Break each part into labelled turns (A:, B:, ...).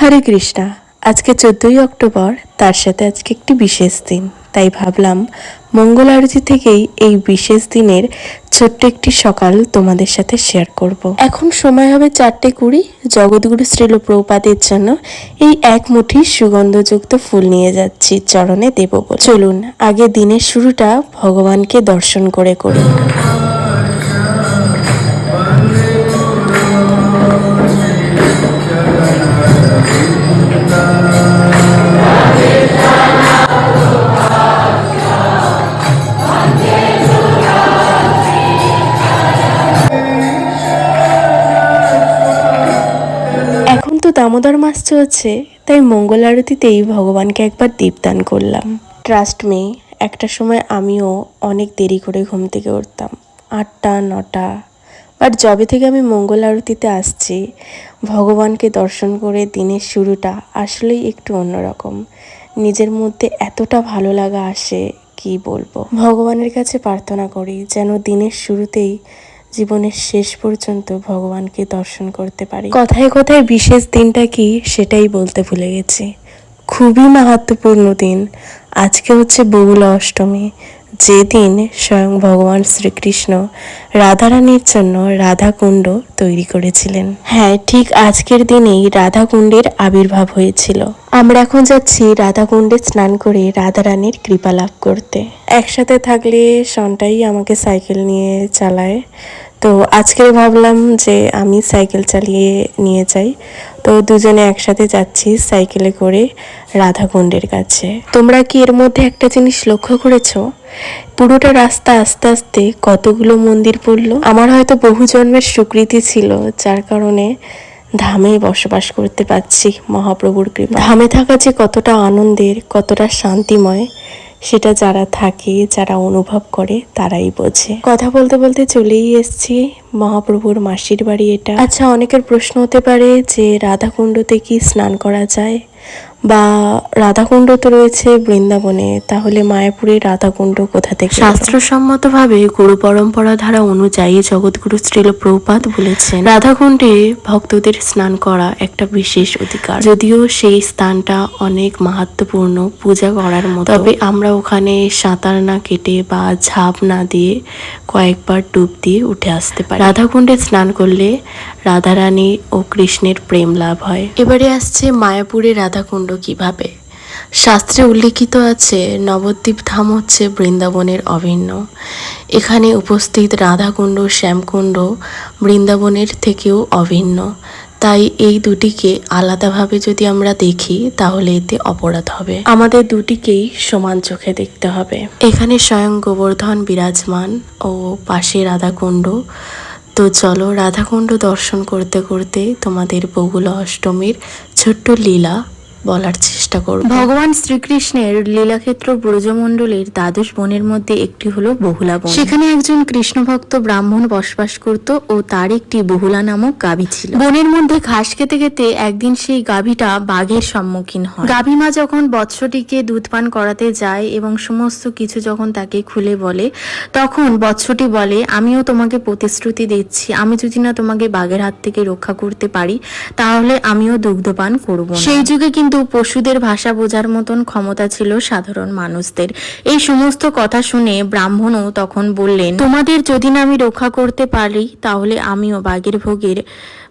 A: হরে কৃষ্ণা, আজকে চোদ্দই অক্টোবর, তার সাথে আজকে একটি বিশেষ দিন। তাই ভাবলাম, মঙ্গল আরতি থেকেই এই বিশেষ দিনের ছোট্ট একটি সকাল তোমাদের সাথে শেয়ার করব। এখন সময় হবে চারটে কুড়ি, জগৎগুরু শ্রীল প্রপাতের জন্য এই এক মুঠি সুগন্ধযুক্ত ফুল নিয়ে যাচ্ছি, চরণে দেব চলুন আগে দিনের শুরুটা ভগবানকে দর্শন করে করি। এখন তো দামোদর মাস চলছে, তাই মঙ্গল আরতিতেই ভগবানকে একবার দীপদান করলাম। ট্রাস্ট মে একটা সময় আমিও অনেক দেরি করে ঘুম থেকে উঠতাম, আটটা, নটা। বাট যবে থেকে আমি মঙ্গল আরতিতে আসছি, ভগবানকে দর্শন করে দিনের শুরুটা আসলেই একটু অন্যরকম। নিজের মধ্যে এতটা ভালো লাগা আসে, কি বলব? ভগবানের কাছে প্রার্থনা করি, যেন দিনের শুরুতেই জীবনের শেষ পর্যন্ত ভগবানকে দর্শন করতে পারি। কথায় কথায় বিশেষ দিনটা কি সেটাই বলতে ভুলে গেছি। খুবই মাহাত্মপূর্ণ দিন। আজকে হচ্ছে বগুলা অষ্টমী। যেদিন স্বয়ং ভগবান শ্রীকৃষ্ণ রাধারানীর জন্য রাধাকুণ্ড তৈরি করেছিলেন। হ্যাঁ ঠিক আজকের দিনেই রাধাকুণ্ডের আবির্ভাব হয়েছিল। আমরা এখন যাচ্ছি রাধাকুণ্ডে স্নান করে রাধারানীর কৃপা লাভ করতে। একসাথে থাকলে সনটাই আমাকে সাইকেল নিয়ে চালায়। তো আজকে ভাবলাম যে আমি সাইকেল চালিয়ে নিয়ে যাই। তো দুজনে একসাথে যাচ্ছি সাইকেলে করে রাধাকুণ্ডের কাছে। তোমরা কি এর মধ্যে একটা জিনিস লক্ষ্য করেছ? পুরোটা রাস্তা আস্তে আস্তে কতগুলো মন্দির পড়ল। আমার হয়তো বহু জন্মের স্বীকৃতি ছিল, যার কারণে ধামে বসবাস করতে পারছি মহাপ্রভুর কৃপা ধামে থাকা যে কতটা আনন্দের, কতটা শান্তিময় সেটা যারা থাকে, যারা অনুভব করে, তারাই বোঝে। কথা বলতে বলতে চলেই এসছি মহাপ্রভুর মাসির বাড়ি এটা। আচ্ছা অনেকের প্রশ্ন হতে পারে যে রাধাকুণ্ডতে কি স্নান করা যায়? বা রাধাকুণ্ড তো রয়েছে বৃন্দাবনে, তাহলে মায়াপুরের রাধাকুণ্ড কোথা থেকে শাস্ত্রসম্মতভাবে গুরু পরম্পরা ধারা অনুযায়ী জগৎগুরু শ্রীল প্রভুপাত বলেছেন, রাধাকুণ্ডে ভক্তদের স্নান করা একটা বিশেষ অধিকার। যদিও সেই স্থানটা অনেক মাহাত্মপূর্ণ পূজা করার মতো। তবে আমরা ওখানে সাঁতার না কেটে বা ঝাঁপ না দিয়ে কয়েকবার ডুব দিয়ে উঠে আসতে পারি। রাধাকুণ্ডে স্নান করলে রাধারানী ও কৃষ্ণের প্রেম লাভ হয়। এবারে আসছে মায়াপুরে রাধাকুণ্ড। কীভাবে? শাস্ত্রে উল্লেখিত আছে, নবদ্বীপ ধাম হচ্ছে বৃন্দাবনের অভিন্ন। এখানে উপস্থিত রাধাকুণ্ড, শ্যামকুণ্ড বৃন্দাবনের থেকেও অভিন্ন। তাই এই দুটিকে আলাদাভাবে যদি আমরা দেখি, তাহলে এতে অপরাধ হবে। আমাদের দুটিকেই সমান চোখে দেখতে হবে। এখানে স্বয়ং গোবর্ধন বিরাজমান ও পাশে রাধাকুণ্ড। তো চলো রাধাকুণ্ড দর্শন করতে করতে তোমাদের বগুল অষ্টমীর ছোট্ট লীলা বলার চেষ্টা করব। ভগবান শ্রীকৃষ্ণের লীলাক্ষেত্র ব্রজমণ্ডলের দ্বাদশ বনের মধ্যে একটি হলো বহুলা বন। সেখানে একজন কৃষ্ণ ভক্ত ব্রাহ্মণ বসবাস করত ও তার একটি বহুলা নামক গাভী ছিল। বনের মধ্যে ঘাস খেতে খেতে একদিন সেই গাভীটা বাঘের সম্মুখীন হয়। গাভী মা যখন বৎসটিকে দুধ পান করাতে যায় এবং সমস্ত কিছু যখন তাকে খুলে বলে তখন বৎসটি বলে আমিও তোমাকে প্রতিশ্রুতি দিচ্ছি। আমি যদি না তোমাকে বাঘের হাত থেকে রক্ষা করতে পারি তাহলে আমিও দুগ্ধপান করব না। সেই যুগে কিন্তু পশুদের ভাষা বোঝার মতন ক্ষমতা ছিল সাধারণ মানুষদের। এই সমস্ত কথা শুনে ব্রাহ্মণও তখন বললেন, তোমাদের যদি না আমি রক্ষা করতে পারি, তাহলে আমিও বাঘের ভোগের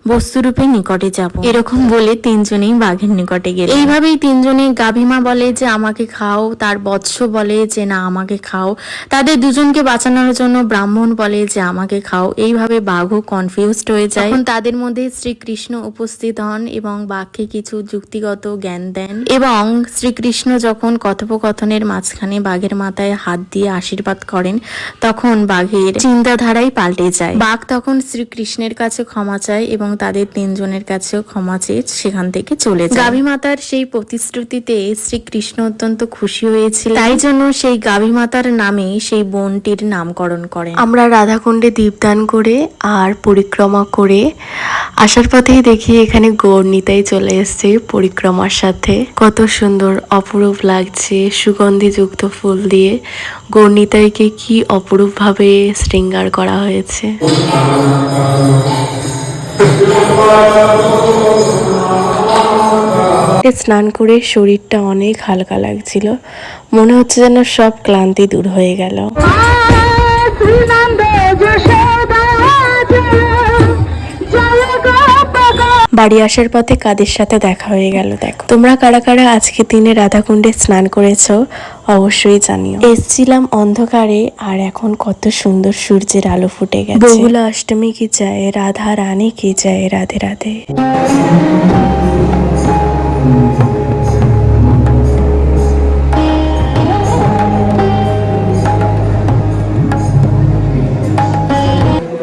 A: বস্তুরূপে নিকটে যাব। এরকম বলে তিনজনেই বাঘের নিকটে গেল। এইভাবেই তিনজনে গাভীমা বলে যে আমাকে খাও। তার বৎস বলে যে না আমাকে খাও। তাদের দুজনকে বাঁচানোর জন্য ব্রাহ্মণ বলে যে আমাকে খাও। এইভাবে বাঘও কনফিউজড হয়ে যায়। তাদের মধ্যে শ্রীকৃষ্ণ উপস্থিত হন এবং বাঘকে কিছু যুক্তিগত জ্ঞান দেন। এবং শ্রীকৃষ্ণ যখন কথোপকথনের মাঝখানে বাঘের মাথায় হাত দিয়ে আশীর্বাদ করেন তখন বাঘের চিন্তাধারাই পাল্টে যায়। বাঘ তখন শ্রীকৃষ্ণের কাছে ক্ষমা চায় এবং তাদের তিনজনের কাছেও ক্ষমা চেয়ে সেখান থেকে চলে যায়। গাভী মাতার সেই প্রতিশ্রুতিতে শ্রীকৃষ্ণ অত্যন্ত খুশি হয়েছিল তাই জন্য সেই গাভী মাতার নামে সেই বনটির নামকরণ করেন। আমরা রাধাকুণ্ডে দীপদান করে আর পরিক্রমা করে আসার পথেই দেখি এখানে গৌরনিতাই চলে এসেছে পরিক্রমার সাথে। কত সুন্দর অপরূপ লাগছে সুগন্ধিযুক্ত ফুল দিয়ে। গৌরনিতাইকে কি অপরূপভাবে শৃঙ্গার করা হয়েছে। স্নান করে শরীরটা অনেক হালকা লাগছিল। মনে হচ্ছে যেন সব ক্লান্তি দূর হয়ে গেল। বাড়ি আসার পথে কাদের সাথে দেখা হয়ে গেল দেখো। তোমরা কারা কারা আজকে দিনে রাধাকুণ্ডে স্নান করেছ অবশ্যই জানিও। এসছিলাম অন্ধকারে আর এখন কত সুন্দর সূর্যের আলো ফুটে গেছে। বহুলা অষ্টমী কি চায় রাধা রানী কি চায় রাধে রাধে।